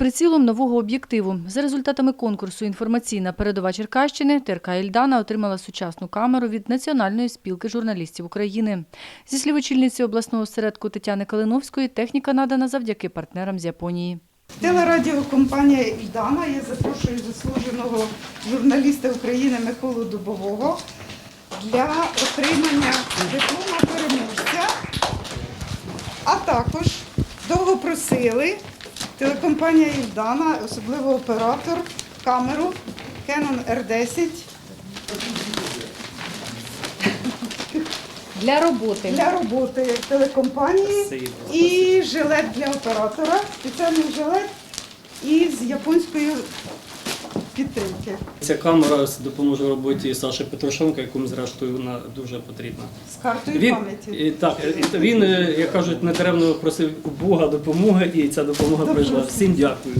прицілом нового об'єктиву. За результатами конкурсу «Інформаційна передова Черкащини» ТРК «Ільдана» отримала сучасну камеру від Національної спілки журналістів України. Зі слів очільниці обласного осередку Тетяни Калиновської, техніка надана завдяки партнерам з Японії. Телерадіокомпанія Ільдана. Я запрошую заслуженого журналіста України Миколу Дубового для отримання диплома переможця. А також довго просили телекомпанія Ільдана, особливо оператор, камеру Canon R10. Для роботи. для роботи телекомпанії і жилет для оператора, спеціальний жилет із японської підтримки. Ця камера допоможе в роботі Саші Петрушенка, якому зрештою вона дуже потрібна. З картою Він, пам'яті. так, він, е, як кажуть, недаремно просив у Бога допомоги, і ця допомога прийшла. Всім дякую.